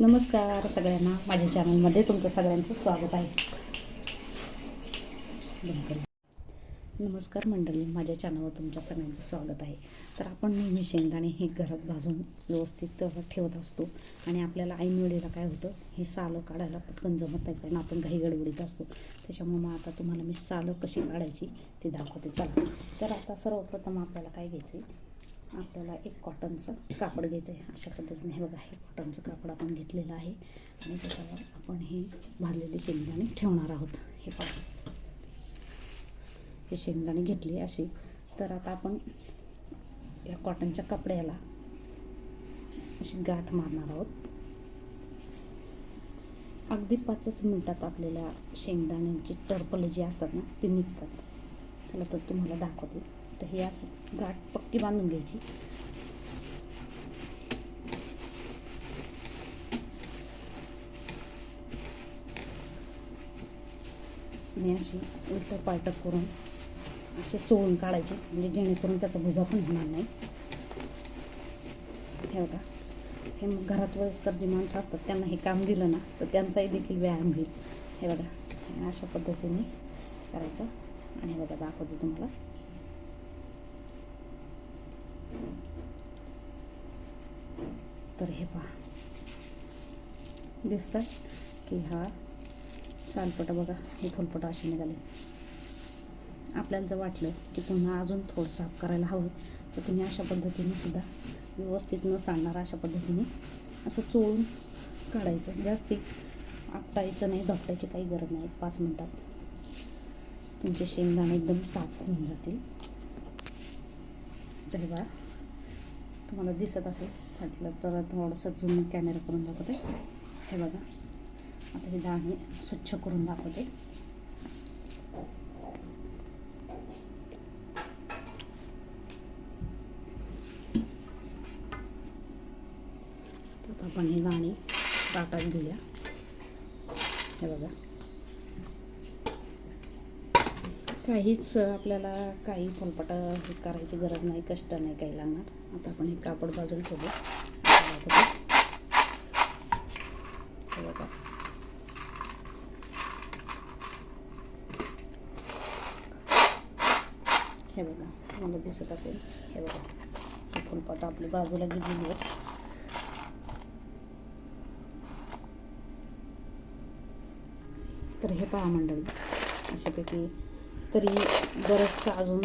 नमस्कार सगळ्यांना. माझ्या चॅनलमध्ये तुमचं सगळ्यांचं स्वागत आहे. नमस्कार मंडळी. माझ्या चॅनलवर तुमच्या सगळ्यांचं स्वागत आहे. तर आपण नेहमी शेंगदाणे हे घरात भाजून व्यवस्थित ठेवत असतो. आणि आपल्याला ऐन वेळेला काय होतं? हे सालं काढायला पटकन जमत नाही. कारण आपण घाई गडबडीत असतो. त्याच्यामुळे मग आता तुम्हाला मी सालं कशी काढायची ते दाखवते. चला. तर आता सर्वप्रथम आपल्याला काय घ्यायचं आहे आपल्याला एक कॉटनचं कापड घ्यायचं आहे. अशा पद्धतीने हे बघा हे कॉटनचं कापड आपण घेतलेलं आहे. आणि त्याच्यावर आपण हे भाजलेले शेंगदाणे ठेवणार आहोत. हे पाहू. हे शेंगदाणे घेतले असे. तर आता आपण या कॉटनच्या कपड्याला अशी गाठ मारणार आहोत. अगदी पाचच मिनटात आपल्याला शेंगदाण्यांची टरपलं जी असतात ना ती निघतात. चला तर तुम्हाला दाखवते. तर हे असं गाठ पक्की बांधून घ्यायची. आणि अशी उलटं पालटं करून असे चोळून काढायचे. म्हणजे जेणेकरून त्याचा भुगा पण होणार नाही. हे बघा. हे मग घरात वयस्कर जी माणसं असतात त्यांना हे काम दिलं ना तर त्यांचाही देखील व्यायाम होईल. हे बघा. अशा पद्धतीने करायचं. आणि हे बघा दाखवते तुम्हाला. तर हे पहा. दिसतात की हा सालपटा बघा हे फुलपटा असे निघाले. आपल्याला जर वाटलं की पुन्हा अजून थोडं साफ करायला हवं तर तुम्ही अशा पद्धतीने सुद्धा व्यवस्थित न सांगणार अशा पद्धतीने असं चोळून काढायचं. जास्ती आपटायचं नाही धपटायची काही गरज नाही. पाच मिनटात तुमचे शेंगदाणे एकदम साफ होऊन जातील. तर बा तुम्हाला दिसत असेल. फाटलं तर थोडंसं झूम कॅमेरा करून दाखवते. हे बघा. आता हे दाणे स्वच्छ करून दाखवते. आपण हे दाणे ताटात घेऊया. हे बघा. काहीच आपल्याला काही फुलपट हे करायची गरज नाही कष्ट नाही काही लागणार. आता आपण हे कापड बाजूला ठेवू. हे बघा. हे बघा. तुम्हाला दिसत असेल. हे बघा. हे फुलपाट आपली बाजूला गेलेली आहे. तर हे पहा मंडळी अशापैकी तरी बरंचसं अजून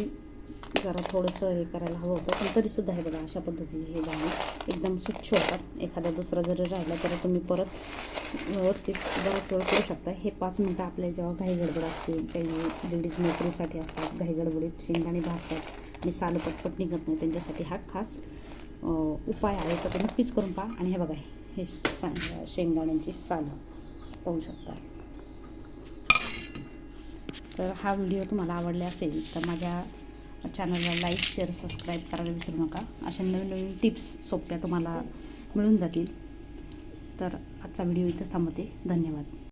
जरा थोडंसं हे करायला हवं होतं. पण तरीसुद्धा हे बघा अशा पद्धतीने हे दाणे एकदम स्वच्छ होतात. एखादा दुसरा जरी राहिला तर तुम्ही परत व्यवस्थित बराच वेळ करू शकता. हे पाच मिनटं आपल्या जेव्हा घाई गडबड असते काही लेडीज नोकरीसाठी असतात घाई गडबडीत शेंगदाणे भाजतात आणि सालं पटपट निघत नाही त्यांच्यासाठी हा खास उपाय आहे. तर ते नक्कीच करून पहा. आणि हे बघा हे शेंगदाण्यांची सालं पाहू शकता. तर हा व्हिडिओ तुम्हाला आवडला असेल तर माझ्या चॅनलला लाईक शेअर सबस्क्राईब करायला विसरू नका. अशा नवीन नवीन टिप्स सोप्या तुम्हाला मिळून जातील. तर आजचा व्हिडिओ इथंच थांबवते. धन्यवाद.